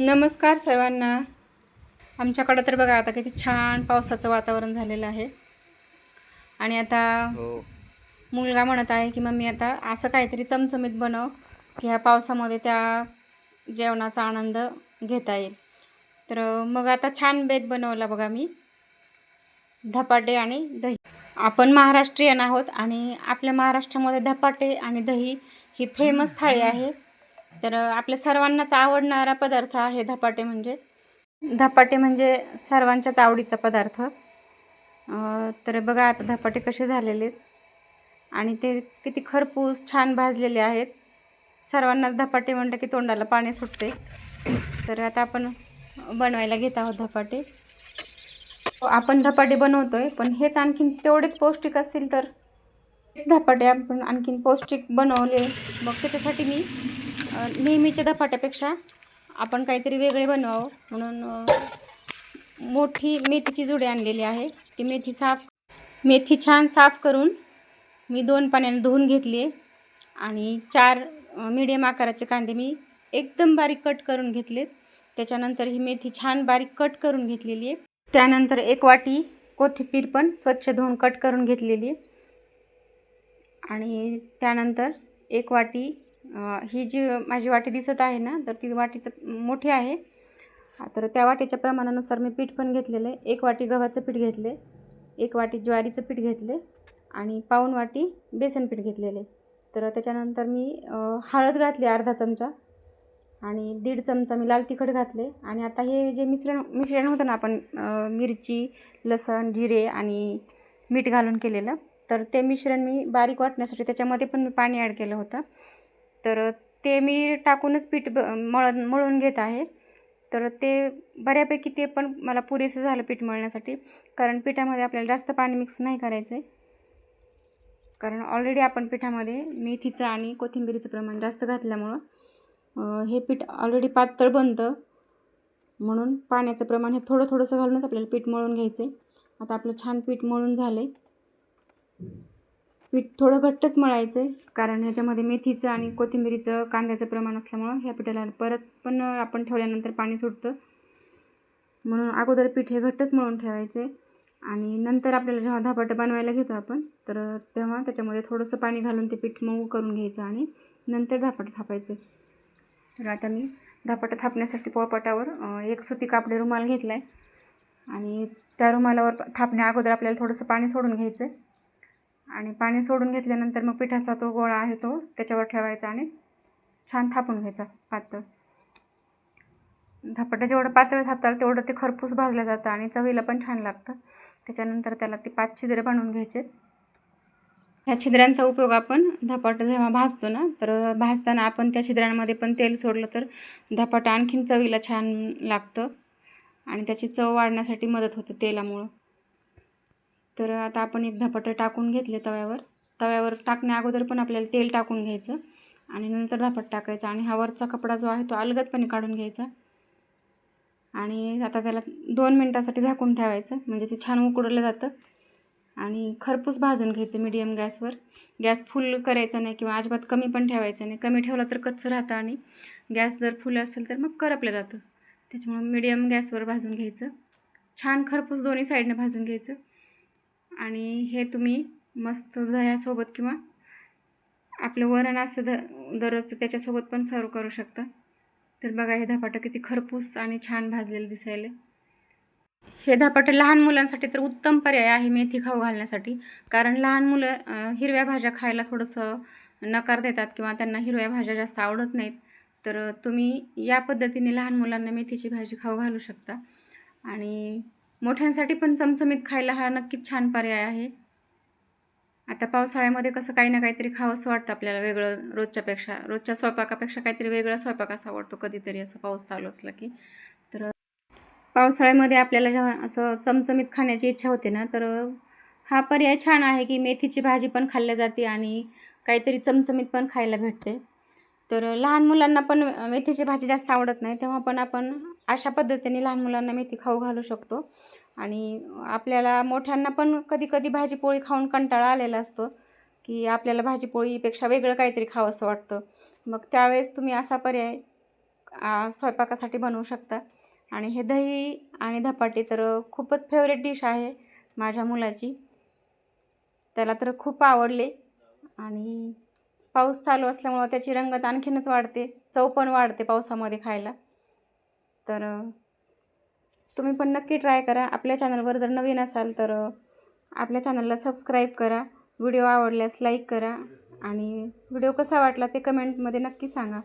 नमस्कार सर्वांना. आमच्याकडं तर बघा आता किती छान पावसाचं वातावरण झालेलं आहे. आणि आता हो. मुलगा म्हणत आहे की मम्मी आता असं काहीतरी चमचमीत बनव की ह्या पावसामध्ये त्या जेवणाचा आनंद घेता येईल. तर मग आता छान बेत बनवला बघा मी. धपाटे आणि दही. आपण महाराष्ट्रीयन आहोत आणि आपल्या महाराष्ट्रामध्ये धपाटे आणि दही ही फेमस थाळी आहे. तर आपल्या सर्वांनाच आवडणारा पदार्थ आहे धपाटे म्हणजे. धपाटे म्हणजे सर्वांच्याच आवडीचा पदार्थ. तर बघा आता धपाटे कसे झालेले आहेत. आणि ते किती खरपूस छान भाजलेले आहेत. सर्वांनाच धपाटे म्हणलं की तोंडाला पाणी सुटते तर आता आपण बनवायला घेत आहोत धपाटे. आपण धपाटे बनवतो आहे पण हेच आणखीन तेवढेच पौष्टिक असतील तर. हेच धपाटे आपण आणखीन पौष्टिक बनवले. मग त्याच्यासाठी मी नेहमीच्या धपाट्यापेक्षा आपण काहीतरी वेगळे बनवावं. म्हणून मोठी मेथीची जुडी आणलेली आहे. ती मेथी साफ मेथी छान साफ करून मी दोन पाण्याने धुवून घेतली आहे आणि चार मीडियम आकाराचे कांदे मी एकदम बारीक कट करून घेतलेत. त्याच्यानंतर ही मेथी छान बारीक कट करून घेतलेली आहे त्यानंतर एक वाटी कोथिंबीर पण स्वच्छ धुवून कट करून घेतलेली आहे आणि त्यानंतर एक वाटी ही जी माझी वाटी दिसत आहे ना तर ती वाटीचं मोठी आहे. तर त्या वाटीच्या प्रमाणानुसार मी पीठ पण घेतलेलं आहे. एक वाटी गव्हाचं पीठ घेतले एक वाटी ज्वारीचं पीठ घेतले आणि पाऊण वाटी बेसन पीठ घेतलेले तर त्याच्यानंतर मी हळद घातली अर्धा चमचा आणि दीड चमचा मी लाल तिखट घातले आणि आता हे जे मिश्रण मिश्रण होतं ना आपण मिरची लसण जिरे आणि मीठ घालून केलेलं तर ते मिश्रण मी बारीक वाटण्यासाठी त्याच्यामध्ये पण मी पाणी ॲड केलं होतं. तर ते मी टाकूनच पीठ ब मळ मळून घेत आहे. तर ते बऱ्यापैकी ते पण मला पुरेसं झालं पीठ मळण्यासाठी. कारण पिठामध्ये आपल्याला जास्त पाणी मिक्स नाही करायचं आहे. कारण ऑलरेडी आपण पिठामध्ये मेथीचं आणि कोथिंबीरीचं प्रमाण जास्त घातल्यामुळं हे पीठ ऑलरेडी पातळ बनतं. म्हणून पाण्याचं प्रमाण हे थोडं थोडंसं घालूनच आपल्याला पीठ मळून घ्यायचं आहे आता आपलं छान पीठ मळून झालं आहे पीठ थोडं घट्टच मळायचं आहे कारण ह्याच्यामध्ये मेथीचं आणि कोथिंबिरीचं कांद्याचं प्रमाण असल्यामुळं ह्या पिठाला परत पण आपण ठेवल्यानंतर पाणी सुटतं. म्हणून अगोदर पीठ हे घट्टच मळून ठेवायचं आणि नंतर आपल्याला जेव्हा धापाटं बनवायला घेतो आपण तर तेव्हा त्याच्यामध्ये थोडंसं पाणी घालून ते पीठ मऊ करून घ्यायचं आणि नंतर धापाटं थापायचे. तर आता मी धापाटं थापण्यासाठी पोळपाटावर एक सुती कापडी रुमाल घेतला आहे आणि त्या रुमालावर थापण्या अगोदर आपल्याला थोडंसं पाणी सोडून घ्यायचं आहे आणि पाणी सोडून घेतल्यानंतर मग पिठाचा तो गोळा आहे तो त्याच्यावर ठेवायचा आणि छान थापून घ्यायचा पातळ. धापटं जेवढं पातळ थापताल तेवढं ते खरपूस भाजलं जातं आणि चवीला पण छान लागतं. त्याच्यानंतर त्याला ते पाच छिद्रे बनवून घ्यायचे. ह्या छिद्रांचा उपयोग आपण धपाटा जेव्हा भाजतो ना तर भाजताना आपण त्या छिद्रांमध्ये पण तेल सोडलं तर धपाटा आणखीन चवीला छान लागतं आणि त्याची चव वाढण्यासाठी मदत होते तेलामुळं. तर आता आपण एक धपाटे टाकून घेतले तव्यावर. तव्यावर टाकण्या अगोदर पण आपल्याला तेल टाकून घ्यायचं आणि नंतर धपाट टाकायचा आणि हा वरचा कपडा जो आहे तो अलगदपणे काढून घ्यायचा. आणि आता त्याला दोन मिनटासाठी झाकून ठेवायचं म्हणजे ते छान उकडलं जातं. आणि खरपूस भाजून घ्यायचं मिडियम गॅसवर. गॅस फुल करायचा नाही किंवा अजिबात कमी पण ठेवायचं नाही. कमी ठेवला तर कच्चं राहतं आणि गॅस जर फुल असेल तर मग करपलं जातं. त्याच्यामुळं मिडियम गॅसवर भाजून घ्यायचं. छान खरपूस दोन्ही साईडनं भाजून घ्यायचं. आणि हे तुम्ही मस्त दह्यासोबत किंवा आपलं वरण असतं द दररोजचं त्याच्यासोबत पण सर्व करू शकता. तर बघा हे धपाटं किती खरपूस आणि छान भाजलेलं दिसायला हे धपाटं लहान मुलांसाठी तर उत्तम पर्याय आहे मेथी खाऊ घालण्यासाठी. कारण लहान मुलं हिरव्या भाज्या खायला थोडंसं नकार देतात किंवा त्यांना हिरव्या भाज्या जास्त आवडत नाहीत. तर तुम्ही या पद्धतीने लहान मुलांना मेथीची भाजी खाऊ घालू शकता. आणि मोठ्यांसाठी पण चमचमीत खायला हा नक्कीच छान पर्याय आहे. आता पावसाळ्यामध्ये कसं काही ना काहीतरी खावंसं वाटतं आपल्याला वेगळं रोजच्यापेक्षा रोजच्या स्वयंपाकापेक्षा काहीतरी वेगळा स्वयंपाक असा आवडतो कधीतरी असं पाऊस चालू असला की. तर पावसाळ्यामध्ये आपल्याला जेव्हा असं चमचमीत खाण्याची इच्छा होते ना तर हा पर्याय छान आहे की मेथीची भाजी पण खाल्ल्या जाते आणि काहीतरी चमचमीत पण खायला भेटते. तर लहान मुलांना पण मेथीची भाजी जास्त आवडत नाही तेव्हा पण आपण अशा पद्धतीने लहान मुलांना मेथी खाऊ घालू शकतो. आणि आपल्याला मोठ्यांना पण कधी कधी भाजीपोळी खाऊन कंटाळा आलेला असतो की आपल्याला भाजीपोळीपेक्षा वेगळं काहीतरी खावंसं वाटतं. मग त्यावेळेस तुम्ही असा पर्याय स्वयंपाकासाठी बनवू शकता. आणि हे दही आणि धपाटे तर खूपच फेवरेट डिश आहे माझ्या मुलाची. त्याला तर खूप आवडले. आणि पाऊस चालू असल्यामुळं त्याची रंगत आणखीनच वाढते. चव पण वाढते पावसामध्ये खायला. तर तुम्ही पण नक्की ट्राय करा. आपल्या चॅनलवर जर नवीन असाल तर आपल्या चॅनलला सबस्क्राईब करा. व्हिडिओ आवडल्यास लाईक करा. आणि व्हिडिओ कसा वाटला ते कमेंटमध्ये नक्की सांगा.